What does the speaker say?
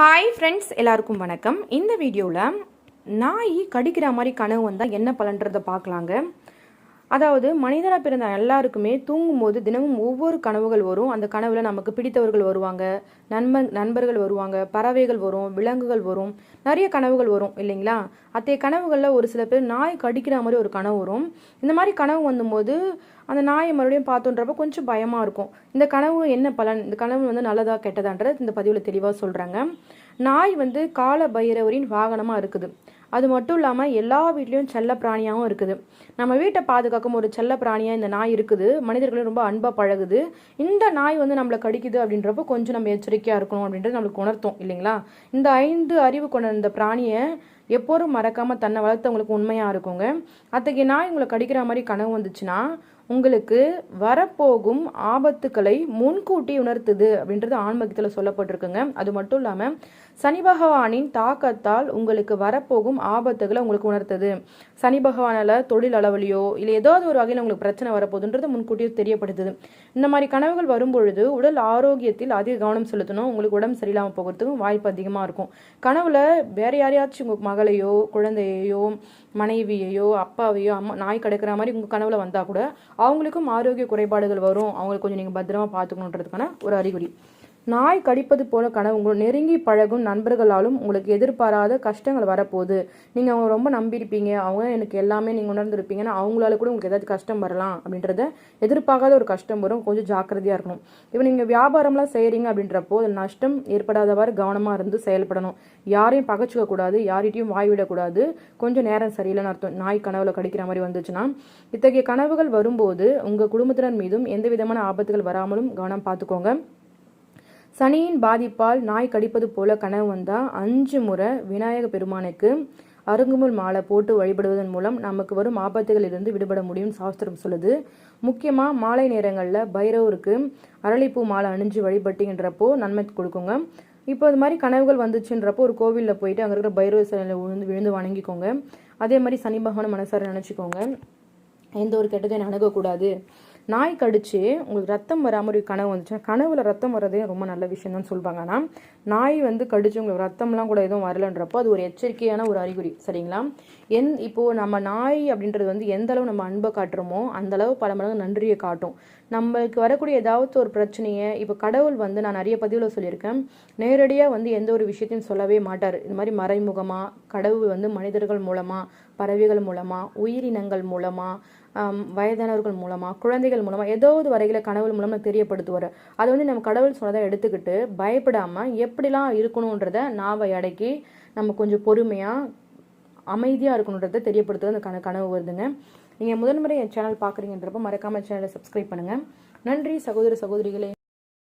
Hi friends எல்லாருக்கும் வணக்கம். இந்த வீடியோவில் நாய் கடிக்கிற மாதிரி கனவு வந்தால் என்ன பலன்றதை பார்க்கலாங்க. அதாவது மனிதனாக பிறந்த எல்லாருக்குமே தூங்கும்போது தினமும் ஒவ்வொரு கனவுகள் வரும். அந்த கனவில் நமக்கு பிடித்தவர்கள் வருவாங்க. நண்பன் நண்பர்கள் வருவாங்க. பறவைகள் வரும் விலங்குகள் வரும். நிறைய கனவுகள் வரும் இல்லைங்களா? அத்தைய கனவுகளில் ஒரு சில பேர் நாய் கடிக்கிற மாதிரி ஒரு கனவு வரும். இந்த மாதிரி கனவு வந்தபோது அந்த நாயை மறுபடியும் பார்த்தோன்றப்ப கொஞ்சம் பயமாக இருக்கும். இந்த கனவு என்ன பலன்? இந்த கனவு வந்து நல்லதா கெட்டதான்றது இந்த பதிவில் தெளிவாக சொல்கிறாங்க நாய் வந்து கால பைரவரின் வாகனமாக இருக்குது. அது மட்டும் இல்லாமல் எல்லா வீட்லேயும் செல்ல பிராணியாகவும் இருக்குது. நம்ம வீட்டை பாதுகாக்கும் ஒரு செல்ல பிராணியாக இந்த நாய் இருக்குது. மனிதர்களும் ரொம்ப அன்பாக பழகுது. இந்த நாய் வந்து நம்மளை கடிக்குது அப்படின்றப்போ கொஞ்சம் நம்ம எச்சரிக்கையாக இருக்கணும் அப்படின்றது நம்மளுக்கு உணர்த்தும் இல்லைங்களா? இந்த ஐந்து அறிவு கொண்ட இந்த பிராணியை எப்போதும் மறக்காமல் தன்னை வளர்த்தவங்களுக்கு உண்மையாக இருக்குங்க. அத்தகைய நாய் உங்களை கடிக்கிற மாதிரி கனவு வந்துச்சுன்னா உங்களுக்கு வரப்போகும் ஆபத்துக்களை முன்கூட்டி உணர்த்துது அப்படின்றது ஆன்மீகத்தில் சொல்லப்பட்டிருக்குங்க. அது மட்டும் இல்லாமல் சனி பகவானின் தாக்கத்தால் உங்களுக்கு வரப்போகும் ஆபத்துகளை உங்களுக்கு உணர்த்துது. சனி பகவானால் தொழில் அளவுலையோ இல்லை ஏதாவது ஒரு வகையில் உங்களுக்கு பிரச்சனை வரப்போகுதுன்றது முன்கூட்டியே தெரியப்படுத்துது. இந்த மாதிரி கனவுகள் வரும்பொழுது உடல் ஆரோக்கியத்தில் அதிக கவனம் செலுத்தணும். உங்களுக்கு உடம்பு சரியில்லாமல் போகிறதுக்கும் வாய்ப்பு அதிகமாக இருக்கும். கனவுல வேற யாரையாச்சும் உங்களுக்கு மக மகளையோ குழந்தையையோ மனைவியையோ அப்பாவையோ அம்மா நாய் கிடக்கிற மாதிரி உங்கள் கனவுல வந்தால் கூட அவங்களுக்கும் ஆரோக்கிய குறைபாடுகள் வரும். அவங்களுக்கு கொஞ்சம் நீங்கள் பத்திரமா பார்த்துக்கணுன்றதுக்கான ஒரு அறிகுறி. நாய் கடிப்பது போல கனவு உங்களை நெருங்கி பழகும் நண்பர்களாலும் உங்களுக்கு எதிர்பாராத கஷ்டங்கள் வரப்போகுது. நீங்கள் அவங்க ரொம்ப நம்பியிருப்பீங்க. அவங்க எனக்கு எல்லாமே நீங்கள் உணர்ந்திருப்பீங்கன்னா அவங்களால கூட உங்களுக்கு ஏதாவது கஷ்டம் வரலாம் அப்படின்றத எதிர்பார்க்காத ஒரு கஷ்டம் வரும். கொஞ்சம் ஜாக்கிரதையாக இருக்கணும். இப்போ நீங்கள் வியாபாரம்லாம் செய்கிறீங்க அப்படின்றப்போ நஷ்டம் ஏற்படாதவாறு கவனமாக இருந்து செயல்படணும். யாரையும் பகச்சுக்க கூடாது. யார்கிட்டையும் வாய் விடக்கூடாது. கொஞ்சம் நேரம் சரியில்லைன்னு அர்த்தம். நாய் கனவுல கடிக்கிற மாதிரி வந்துச்சுன்னா இத்தகைய கனவுகள் வரும்போது உங்கள் குடும்பத்தினர் மீதும் எந்த விதமான ஆபத்துகள் வராமலும் கவனம் பார்த்துக்கோங்க. சனியின் பாதிப்பால் நாய் கடிப்பது போல கனவு வந்தால் அஞ்சு முறை விநாயக பெருமானுக்கு அருங்குமுள் மாலை போட்டு வழிபடுவதன் மூலம் நமக்கு வரும் ஆபத்துகளிலிருந்து விடுபட முடியும் சாஸ்திரம் சொல்லுது. முக்கியமாக மாலை நேரங்களில் பைரவருக்கு அரளிப்பூ மாலை அணிஞ்சு வழிபட்டீங்கன்றப்போ நன்மை கொடுக்குங்க. இப்போ இது மாதிரி கனவுகள் வந்துச்சுன்றப்போ ஒரு கோவிலில் போயிட்டு அங்கே இருக்கிற பைரவ சிலையில் விழுந்து விழுந்து வணங்கிக்கோங்க. அதே மாதிரி சனி பகவான் மனசார நினச்சிக்கோங்க. எந்த ஒரு கெட்டதையும் அணுகக்கூடாது. நாய் கடிச்சு உங்களுக்கு ரத்தம் வராமல் ஒரு கனவு வந்துச்சுன்னா கனவுல ரத்தம் வர்றதே ரொம்ப நல்ல விஷயம் தான் சொல்லுவாங்க. ஆனால் நாய் வந்து கடிச்சு உங்களுக்கு ரத்தம்லாம் கூட எதுவும் வரலன்றப்போ அது ஒரு எச்சரிக்கையான ஒரு அறிகுறி சரிங்களா? என் இப்போது நம்ம நாய் அப்படின்றது வந்து எந்த அளவு நம்ம அன்பை காட்டுறோமோ அந்த அளவு பல மடங்கு நன்றியை காட்டும். நம்மளுக்கு வரக்கூடிய ஏதாவது ஒரு பிரச்சனையை இப்போ கடவுள் வந்து நான் நிறைய பதிவில் சொல்லியிருக்கேன். நேரடியாக வந்து எந்த ஒரு விஷயத்தையும் சொல்லவே மாட்டார். இந்த மாதிரி மறைமுகமாக கடவுள் வந்து மனிதர்கள் மூலமாக பறவைகள் மூலமாக உயிரினங்கள் மூலமாக வயதானவர்கள் மூலமாக குழந்தைகள் மூலமாக ஏதாவது வரைகளை கனவுகள் மூலமாக தெரியப்படுத்துவார். அதை வந்து நம்ம கடவுள் சொன்னதை எடுத்துக்கிட்டு பயப்படாமல் எப்படிலாம் இருக்கணுன்றத நாவை அடக்கி நம்ம கொஞ்சம் பொறுமையாக அமைதியாக இருக்கணுன்றதை தெரியப்படுத்துவது அந்த கன கனவு வருதுங்க. நீங்கள் முதன்முறை என் சேனல் பார்க்குறீங்கன்றப்போ மறக்காமல் சேனலை சப்ஸ்கிரைப் பண்ணுங்கள் நன்றி சகோதர சகோதரிகளே.